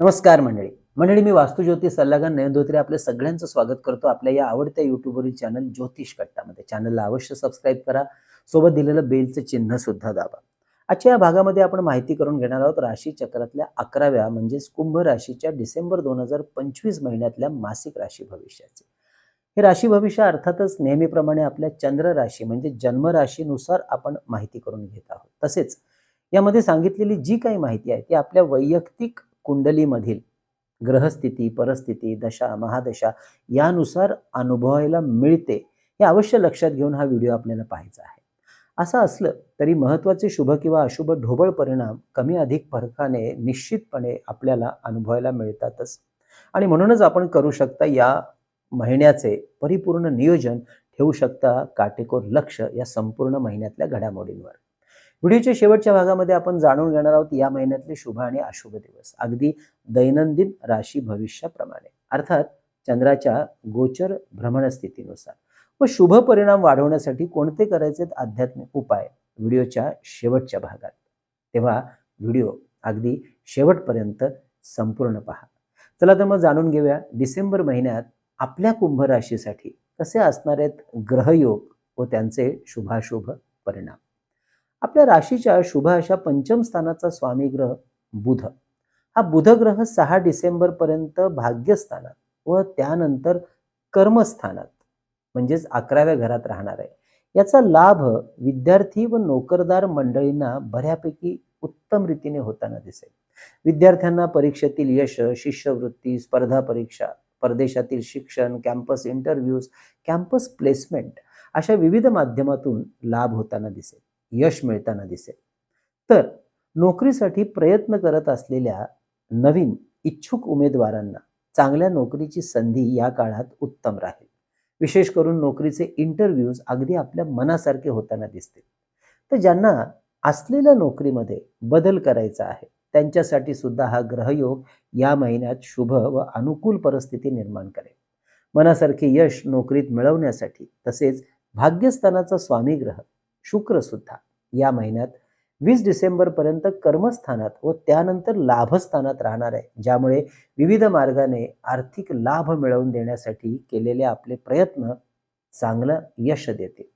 नमस्कार मंडळी. मंडळी मी वास्तुज्योतिष सल्लागार नयन धोत्रे आपल्या सगळ्यांचं स्वागत करतो आपल्या या आवडत्या युट्यूबवरील चॅनल ज्योतिष कट्टामध्ये. चॅनलला अवश्य सबस्क्राईब करा. सोबत दिलेलं बेलचं चिन्ह सुद्धा दाबा. आजच्या या भागामध्ये आपण माहिती करून घेणार आहोत राशी चक्रातल्या अकराव्या म्हणजेच कुंभ राशीच्या डिसेंबर दोन हजार पंचवीस महिन्यातल्या मासिक राशी भविष्याचे. हे राशी भविष्य अर्थातच नेहमीप्रमाणे आपल्या चंद्र राशी म्हणजे जन्म राशीनुसार आपण माहिती करून घेत आहोत. तसेच यामध्ये सांगितलेली जी काही माहिती आहे ती आपल्या वैयक्तिक कुंडलीमधील ग्रहस्थिती परिस्थिती दशा महादशा यानुसार अनुभवायला मिळते हे अवश्य लक्षात घेऊन हा व्हिडिओ आपल्याला पाहायचा आहे. असं असलं तरी महत्त्वाचे शुभ किंवा अशुभ ढोबळ परिणाम कमी अधिक फरकाने निश्चितपणे आपल्याला अनुभवायला मिळतातच. आणि म्हणूनच आपण करू शकता या महिन्याचे परिपूर्ण नियोजन ठेवू शकता काटेकोर लक्ष या संपूर्ण महिन्यातल्या घडामोडींवर. व्हिडिओच्या शेवटच्या भागामध्ये आपण जाणून घेणार आहोत या महिन्यातले शुभ आणि अशुभ दिवस. अगदी दैनंदिन राशी भविष्याप्रमाणे. अर्थात चंद्राच्या गोचर भ्रमणस्थितीनुसार. व शुभ परिणाम वाढवण्यासाठी कोणते करायचे आध्यात्मिक उपाय? व्हिडिओच्या शेवटच्या भागात. तेव्हा व्हिडिओ अगदी शेवटपर्यंत संपूर्ण पहा. चला तर मग जाणून घेऊया डिसेंबर महिन्यात आपल्या कुंभ राशीसाठी कसे असणार आहेत ग्रहयोग व त्यांचे शुभाशुभ परिणाम. आपल्या राशीच्या शुभ अशा पंचम स्थानाचा स्वामी ग्रह बुध. हा बुध ग्रह सहा डिसेंबर पर्यंत भाग्यस्थानात व त्यानंतर कर्मस्थानात म्हणजेच अकराव्या घरात राहणार आहे. याचा लाभ विद्यार्थी व नोकरदार मंडळींना बऱ्यापैकी उत्तम रीतीने होताना दिसेल. विद्यार्थ्यांना परीक्षेतील यश शिष्यवृत्ती स्पर्धा परीक्षा परदेशातील शिक्षण कॅम्पस इंटरव्ह्यूज कॅम्पस प्लेसमेंट अशा विविध माध्यमातून लाभ होताना दिसेल. यश मिळताना दिसेल. तर नोकरीसाठी प्रयत्न करत असलेल्या नवीन इच्छुक उमेदवारांना चांगल्या नोकरीची संधी या काळात उत्तम राहील. विशेष करून नोकरीचे इंटरव्ह्यूज अगदी आपल्या मनासारखे होताना दिसतील. तर ज्यांना असलेल्या नोकरीमध्ये बदल करायचा आहे त्यांच्यासाठी सुद्धा हा ग्रहयोग या महिन्यात शुभ व अनुकूल परिस्थिती निर्माण करेल. मनासारखे यश नोकरीत मिळवण्यासाठी तसेच भाग्यस्थानाचा स्वामी ग्रह शुक्र सुद्धा या महिन्यात वीस डिसेंबर पर्यंत कर्मस्थानात व त्यानंतर लाभस्थानात राहणार आहे. ज्यामुळे विविध मार्गाने आर्थिक लाभ मिळवून देण्यासाठी केलेले आपले प्रयत्न चांगलं यश देते.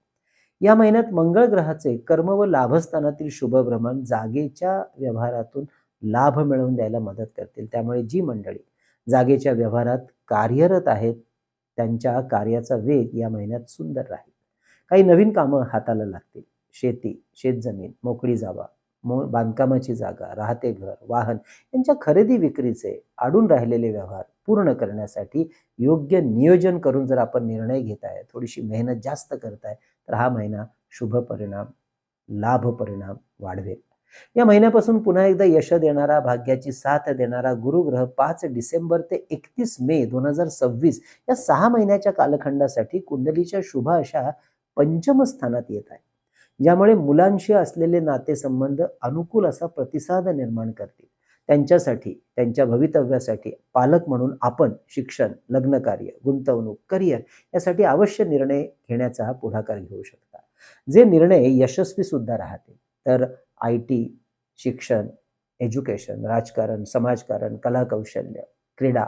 या महिन्यात मंगळ ग्रहाचे कर्म व लाभस्थानातील शुभभ्रमण जागेच्या व्यवहारातून लाभ मिळवून द्यायला मदत करतील. त्यामुळे जी मंडळी जागेच्या व्यवहारात कार्यरत आहेत त्यांच्या कार्याचा वेग या महिन्यात सुंदर राहील. काही नवीन कामं हाताला लागतील. शेती शेतजमीन मोकळी जागा मो बांधकामाची जागा राहते घर वाहन यांच्या खरेदी विक्रीचे अडून राहिलेले व्यवहार पूर्ण करण्यासाठी योग्य नियोजन करून जर आपण निर्णय घेत आहे थोडीशी मेहनत जास्त करताय तर हा महिना शुभ परिणाम लाभ परिणाम वाढवेल. या महिन्यापासून पुन्हा एकदा यश देणारा भाग्याची साथ देणारा गुरुग्रह पाच डिसेंबर ते एकतीस मे दोन हजार सव्वीस या सहा महिन्याच्या कालखंडासाठी कुंडलीच्या शुभ अशा पंचम स्थानात येत आहे. ज्यामुळे मुलांशी असलेले नातेसंबंध अनुकूल असा प्रतिसाद निर्माण करतील. त्यांच्यासाठी त्यांच्या भवितव्यासाठी पालक म्हणून आपण शिक्षण लग्नकार्य गुंतवणूक करिअर यासाठी अवश्य निर्णय घेण्याचा पुढाकार घेऊ शकता. जे निर्णय यशस्वी सुद्धा राहतील तर आय टी शिक्षण एज्युकेशन राजकारण समाजकारण कलाकौशल्य क्रीडा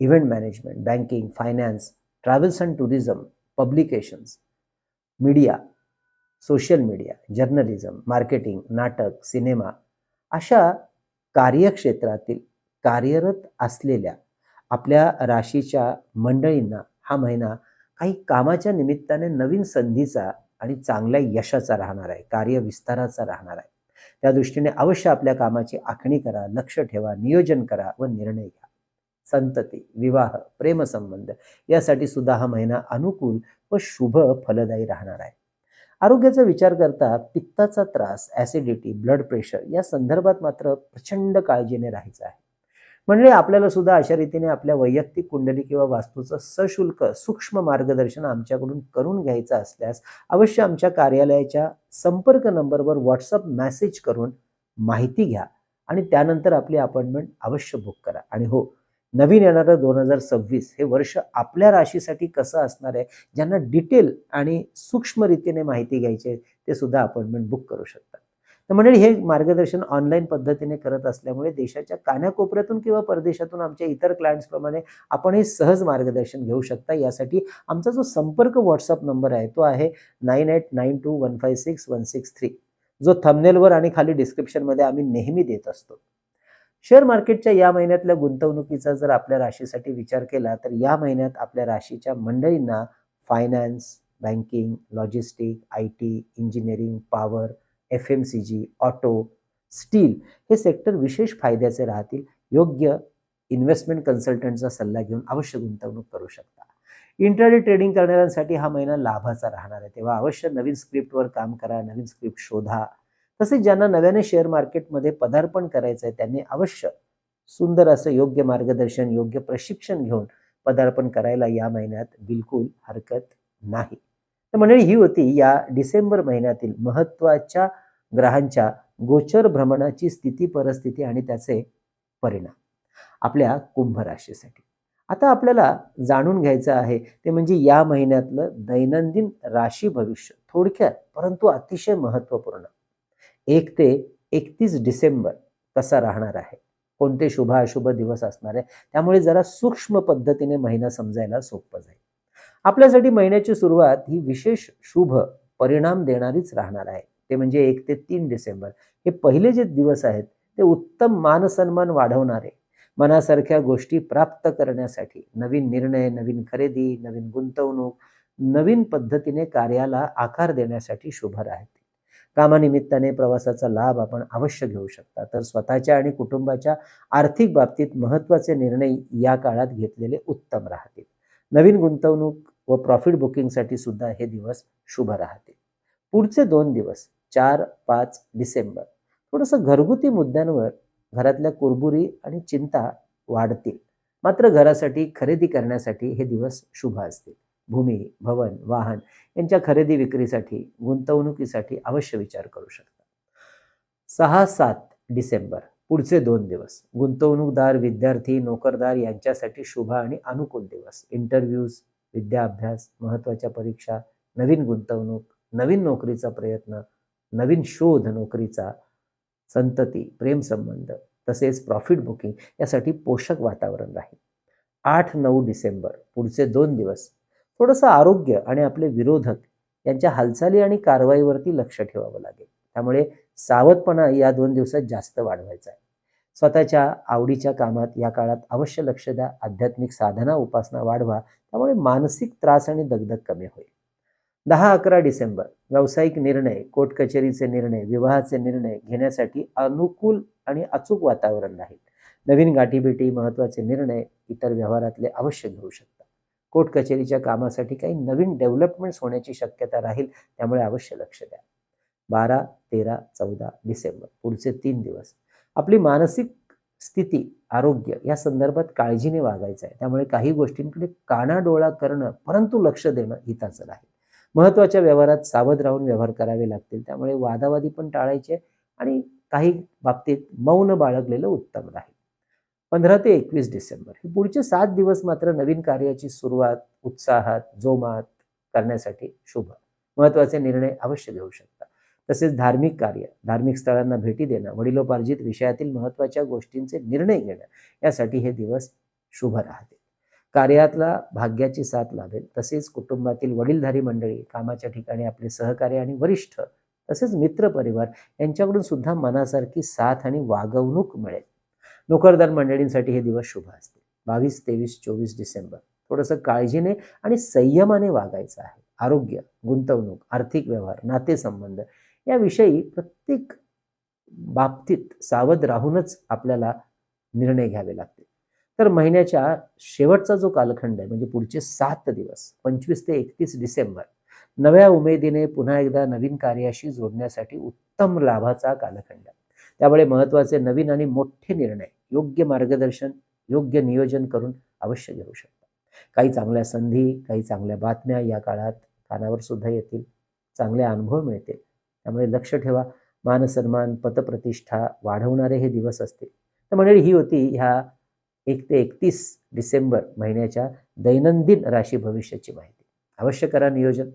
event management banking finance travels and tourism publications media social media journalism marketing नाटक सिनेमा अशा कार्यक्षेत्रातील कार्यरत असलेल्या आपल्या राशीच्या मंडळींना हा महिना काही कामाच्या निमित्ताने नवीन संधीचा आणि चांगल्या यशाचा राहणार आहे कार्य विस्ताराचा राहणार आहे. त्या दृष्टीने अवश्य आपल्या कामाची आखणी करा लक्ष ठेवा नियोजन करा व निर्णय घ्या. संतती विवाह प्रेमसंबंध यासाठी सुद्धा हा महिना अनुकूल व शुभ फलदायी राहणार आहे. आरोग्याचा विचार करता पित्ताचा त्रास ॲसिडिटी ब्लड प्रेशर या संदर्भात मात्र प्रचंड काळजीने राहायचं आहे. म्हणजे आपल्याला सुद्धा अशा रीतीने आपल्या वैयक्तिक कुंडली किंवा वास्तूचं सशुल्क सूक्ष्म मार्गदर्शन आमच्याकडून करून घ्यायचं असल्यास अवश्य आमच्या कार्यालयाच्या संपर्क नंबरवर व्हॉट्सअप मेसेज करून माहिती घ्या आणि त्यानंतर आपली अपॉइंटमेंट अवश्य बुक करा. आणि हो नवीन येणारं दोन हजार सव्वीस हे वर्ष आपल्या राशीसाठी कसं असणार आहे ज्यांना डिटेल आणि सूक्ष्मरितीने माहिती घ्यायची आहे ते सुद्धा अपॉइंटमेंट बुक करू शकतात. तर मंडळी हे मार्गदर्शन ऑनलाईन पद्धतीने करत असल्यामुळे देशाच्या कानाकोपऱ्यातून किंवा परदेशातून आमच्या इतर क्लायंट्सप्रमाणे आपण हे सहज मार्गदर्शन घेऊ शकता. यासाठी आमचा जो संपर्क व्हॉट्सअप नंबर आहे तो आहे nine eight nine two one five six one six three. जो थंबनेलवर आणि खाली डिस्क्रिप्शनमध्ये आम्ही नेहमी देत असतो. शेअर मार्केटच्या या महिन्यातल्या गुंतवणुकीचा जर आपल्या राशीसाठी विचार केला तर या महिन्यात आपल्या राशीच्या मंडळींना finance banking logistic I T engineering power F M C G auto steel हे सेक्टर विशेष फायद्याचे राहतील. योग्य इन्व्हेस्टमेंट कन्सल्टंटचा सल्ला घेऊन अवश्य गुंतवणूक करू शकता. इंटरडे ट्रेडिंग करणाऱ्यांसाठी हा महिना लाभाचा राहणार आहे. तेव्हा अवश्य नवीन स्क्रिप्टवर काम करा नवीन स्क्रिप्ट शोधा. तसेच ज्यांना नव्याने शेअर मार्केटमध्ये पदार्पण करायचं आहे त्यांनी अवश्य सुंदर असं योग्य मार्गदर्शन योग्य प्रशिक्षण घेऊन पदार्पण करायला या महिन्यात बिलकुल हरकत नाही. तर मंडळी ही होती या डिसेंबर महिन्यातील महत्त्वाच्या ग्रहांच्या गोचर भ्रमणाची स्थिती परिस्थिती आणि त्याचे परिणाम. आपल्या कुंभ राशीसाठी. आता आपल्याला जाणून घ्यायचं आहे ते म्हणजे या महिन्यातलं दैनंदिन राशी भविष्य. थोडक्यात परंतु अतिशय महत्त्वपूर्ण. एक ते एकतीस डिसेंबर कसा राहणार आहे. कोणते शुभ अशुभ दिवस असणार आहे त्यामुळे जरा सूक्ष्म पद्धतीने महिना समजायला सोपं जाईल. आपल्यासाठी महिन्याची सुरुवात ही विशेष शुभ परिणाम देणारीच राहणार आहे. ते म्हणजे एक ते तीन डिसेंबर. हे पहिले जे दिवस आहेत ते उत्तम मानसन्मान वाढवणारे मनासारख्या गोष्टी प्राप्त करण्यासाठी नवीन निर्णय नवीन खरेदी नवीन गुंतवणूक नवीन पद्धतीने कार्याला आकार देण्यासाठी शुभ राहते कामानिमित्ताने प्रवासाचा लाभ आपण अवश्य घेऊ शकता. तर स्वतःच्या आणि कुटुंबाच्या आर्थिक बाबतीत महत्त्वाचे निर्णय या काळात घेतलेले उत्तम राहतील. नवीन गुंतवणूक व प्रॉफिट बुकिंगसाठी सुद्धा हे दिवस शुभ राहतील. पुढचे दोन दिवस चार पाच डिसेंबर थोडंसं घरगुती मुद्द्यांवर घरातल्या कुरबुरी आणि चिंता वाढतील. मात्र घरासाठी खरेदी करण्यासाठी हे दिवस शुभ असतील. भूमी भवन वाहन यांच्या खरेदी विक्रीसाठी गुंतवणुकीसाठी अवश्य विचार करू शकता. सहा सात डिसेंबर पुढचे दोन दिवस. गुंतवणूकदार विद्यार्थी नोकरदार यांच्यासाठी शुभ आणि अनुकूल दिवस. इंटरव्ह्यूज विद्याभ्यास महत्त्वाच्या परीक्षा नवीन गुंतवणूक नवीन नोकरीचा प्रयत्न नवीन शोध नोकरीचा संतती प्रेमसंबंध तसेच प्रॉफिट बुकिंग यासाठी पोषक वातावरण राहील. आठ नऊ डिसेंबर पुढचे दोन दिवस. थोडंसं आरोग्य आणि आपले विरोधक यांच्या हालचाली आणि कारवाईवरती लक्ष ठेवावं लागेल. त्यामुळे सावधपणा या दोन दिवसात जास्त वाढवायचा आहे. स्वतःच्या आवडीच्या कामात या काळात अवश्य लक्ष द्या. आध्यात्मिक साधना उपासना वाढवा. त्यामुळे मानसिक त्रास आणि दगदग कमी होईल. दहा अकरा डिसेंबर व्यावसायिक निर्णय कोर्ट कचेरीचे निर्णय विवाहाचे निर्णय घेण्यासाठी अनुकूल आणि अचूक वातावरण राहील. नवीन गाठीभेटी महत्त्वाचे निर्णय इतर व्यवहारातले अवश्य घेऊ शकता. कोर्ट कचेरीच्या कामासाठी काही नवीन डेव्हलपमेंट्स होण्याची शक्यता राहील त्यामुळे अवश्य लक्ष द्या. बारा तेरा चौदा डिसेंबर पुढचे तीन दिवस. आपली मानसिक स्थिती आरोग्य या संदर्भात काळजीने वागायचं आहे. त्यामुळे काही गोष्टींकडे कानाडोळा करणं परंतु लक्ष देणं हिताचं राहील. महत्त्वाच्या व्यवहारात सावध राहून व्यवहार करावे लागतील. त्यामुळे वादावादी पण टाळायचे आणि काही बाबतीत मौन बाळगलेलं उत्तम राहील. पंधरा ते एकवीस डिसेंबर. हे पुढचे सात दिवस मात्र नवीन कार्याची सुरुवात उत्साहात जोमात करण्यासाठी शुभ महत्त्वाचे निर्णय अवश्य घेऊ शकता. तसेच धार्मिक कार्य धार्मिक स्थळांना भेटी देणं वडिलोपार्जित विषयातील महत्त्वाच्या गोष्टींचे निर्णय घेणं यासाठी हे दिवस शुभ राहतील. कार्यातला भाग्याची साथ लाभेल. तसेच कुटुंबातील वडीलधारी मंडळी कामाच्या ठिकाणी आपले सहकार्य आणि वरिष्ठ तसेच मित्र परिवार यांच्याकडून सुद्धा मनासारखी साथ आणि वागवणूक मिळेल. नोकरदार मंडळींसाठी हे दिवस शुभ असतील बावीस तेवीस चोवीस डिसेंबर थोडंसं काळजीने आणि संयमाने वागायचं आहे. आरोग्य गुंतवणूक आर्थिक व्यवहार नातेसंबंध याविषयी प्रत्येक बाबतीत सावध राहूनच आपल्याला निर्णय घ्यावे लागतील तर महिन्याच्या शेवटचा जो कालखंड आहे म्हणजे पुढचे सात दिवस पंचवीस ते एकतीस डिसेंबर नव्या उमेदीने पुन्हा एकदा नवीन कार्याशी जोडण्यासाठी उत्तम लाभाचा कालखंड आहे. त्यामुळे महत्त्वाचे नवीन आणि मोठे निर्णय योग्य मार्गदर्शन योग्य नियोजन करून अवश्य घेऊ शकता. काही चांगल्या संधी काही चांगल्या बातम्या या काळात कानावर सुद्धा येतील चांगले अनुभव मिळतील. त्यामुळे लक्ष ठेवा. मानसन्मान पतप्रतिष्ठा वाढवणारे हे दिवस असतील तर मंडळी ही होती ह्या एक ते एकतीस डिसेंबर महिन्याच्या दैनंदिन राशी भविष्याची माहिती. अवश्य करा नियोजन.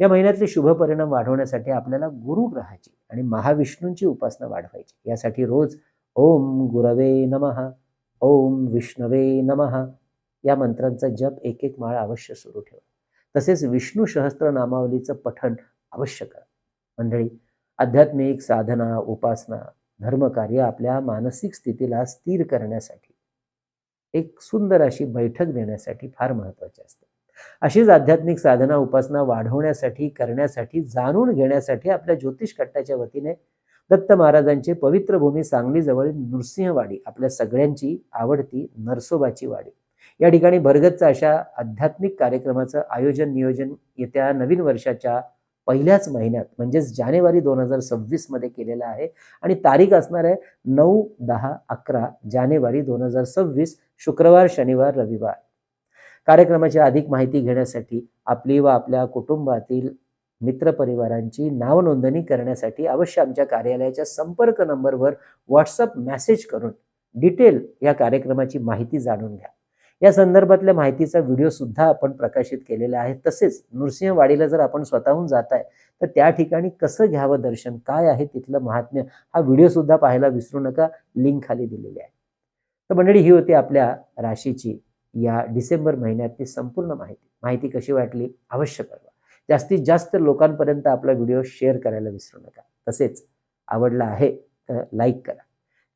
या महिन्यातले शुभ परिणाम वाढवण्यासाठी आपल्याला गुरुग्रहाची आणि महाविष्णूंची उपासना वाढवायची. यासाठी रोज ओम गुरवे नमः ओम विष्णवे नमः. या मंत्रांचा जप एक एक माळ अवश्य सुरू ठेवा. तसेच विष्णू सहस्त्र नामावलीचं पठण अवश्य करा. मंडळी आध्यात्मिक साधना उपासना धर्मकार्य आपल्या मानसिक स्थितीला स्थिर करण्यासाठी एक सुंदर अशी बैठक देण्यासाठी फार महत्वाची असते. अशीच आध्यात्मिक साधना उपासना वाढवण्यासाठी करण्यासाठी जाणून घेण्यासाठी आपल्या ज्योतिष कट्टाच्या वतीने दत्त महाराजांची पवित्र भूमी सांगलीजवळ नृसिंहवाडी आपल्या सगळ्यांची आवडती नरसोबाची वाडी. या ठिकाणी भरगतचा अशा आध्यात्मिक कार्यक्रमाचं आयोजन नियोजन येत्या नवीन वर्षाच्या पहिल्याच महिन्यात म्हणजेच जानेवारी दोन हजार सव्वीसमध्ये केलेलं आहे. आणि तारीख असणार आहे नऊ दहा अकरा जानेवारी दोन हजार सव्वीस शुक्रवार शनिवार रविवार. कार्यक्रमाची अधिक माहिती घेण्यासाठी आपली व आपल्या कुटुंबातील मित्रपरिवारांची नावनोंदणी करण्यासाठी अवश्य आमच्या कार्यालयाच्या संपर्क नंबरवर व्हॉट्सअप मेसेज करून डिटेल या कार्यक्रमाची माहिती जाणून घ्या. या संदर्भातल्या माहितीचा व्हिडिओ सुद्धा आपण प्रकाशित केलेला आहे. तसेच नृसिंहवाडीला जर आपण स्वतःहून जात आहे तर त्या ठिकाणी कसं घ्यावं दर्शन काय आहे तिथलं महात्म्य हा व्हिडिओ सुद्धा पाहायला विसरू नका. लिंक खाली दिलेली आहे. तर मंडळी ही होती आपल्या राशीची या डिसेंबर महिन्यातली संपूर्ण माहिती. माहिती कशी वाटली? अवश्य कळवा. जास्तीत जास्त लोकांपर्यंत आपला व्हिडिओ शेअर करायला विसरू नका. तसेच आवडला आहे तर लाईक करा.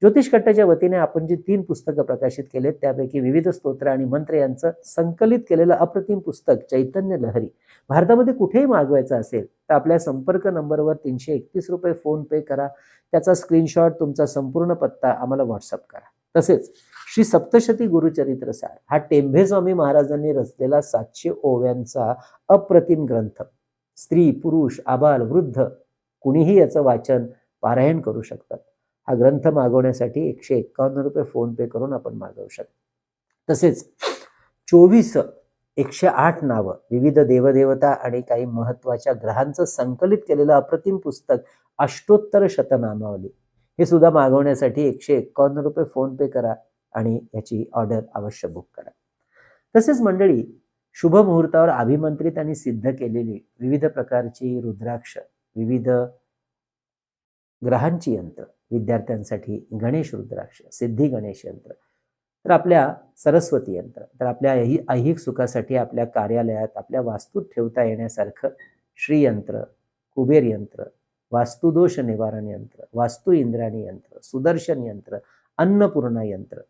ज्योतिष कट्टाच्या वतीने आपण जी तीन पुस्तकं प्रकाशित केलेत त्यापैकी विविध स्तोत्र आणि मंत्र यांचं संकलित केलेलं अप्रतिम पुस्तक चैतन्य लहरी भारतामध्ये कुठेही मागवायचं असेल तर आपल्या संपर्क नंबरवर तीनशे एकतीस रुपये फोन पे करा. त्याचा स्क्रीनशॉट तुमचा संपूर्ण पत्ता आम्हाला व्हॉट्सअप करा. तसेच श्री सप्तशती गुरुचरित्र सार हा टेंभे स्वामी महाराजांनी रचलेला सातशे ओव्यांचा अप्रतिम ग्रंथ. स्त्री पुरुष आबाल वृद्ध कुणीही याचं वाचन पारायण करू शकतात. हा ग्रंथ मागवण्यासाठी एकशे एक्कावन्न रुपये फोन पे करून आपण मागवू शकतो. तसेच चोवीस एकशे आठ नावं विविध देवदेवता आणि काही महत्त्वाच्या ग्रहांचं संकलित केलेलं अप्रतिम पुस्तक अष्टोत्तर शतनामावली. हे सुद्धा मागवण्यासाठी एकशे एकावन्न रुपये फोन पे करा आणि याची ऑर्डर अवश्य बुक करा. तसेच मंडळी शुभ मुहूर्तावर अभिमंत्रित आणि सिद्ध केलेली विविध प्रकारची रुद्राक्ष विविध ग्रहांची यंत्र विद्यार्थ्यांसाठी गणेश रुद्राक्ष सिद्धी गणेश यंत्र तर आपल्या सरस्वती यंत्र तर आपल्या ऐहिक सुखासाठी आपल्या कार्यालयात आपल्या वास्तूत ठेवता येण्यासारखं श्रीयंत्र कुबेर यंत्र वास्तुदोष निवारण यंत्र वास्तु इंद्राणी यंत्र सुदर्शन यंत्र अन्नपूर्णा यंत्र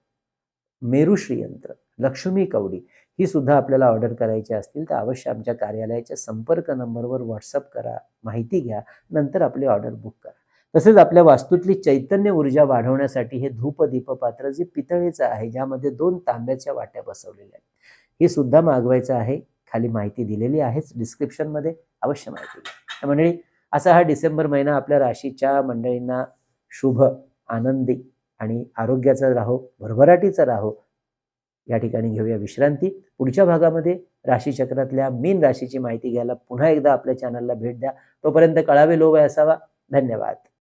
मेरुश्री यंत्र लक्ष्मी कवडी ही सुद्धा आपल्याला ऑर्डर करायची असतील तर अवश्य आमच्या कार्यालयाच्या संपर्क नंबरवर व्हॉट्सअप करा माहिती घ्या नंतर आपली ऑर्डर बुक करा. तसेच आपल्या वास्तूतली चैतन्य ऊर्जा वाढवण्यासाठी हे धूप दीपपात्र जे पितळेचं आहे ज्यामध्ये दोन तांब्याच्या वाट्या बसवलेल्या आहेत हे सुद्धा मागवायचं आहे. खाली माहिती दिलेली आहेच डिस्क्रिप्शनमध्ये अवश्य माहिती घ्या. मंडळी असा हा डिसेंबर महिना आपल्या राशीच्या मंडळींना शुभ आनंदी आणि आरोग्याचा राहो भरभराटीचा राहो या ठिकाणी घेऊया विश्रांती. पुढच्या भागामध्ये राशीचक्रातल्या मीन राशीची माहिती घ्यायला पुन्हा एकदा आपल्या चॅनलला भेट द्या. तोपर्यंत कळावे लोभ असावा. धन्यवाद.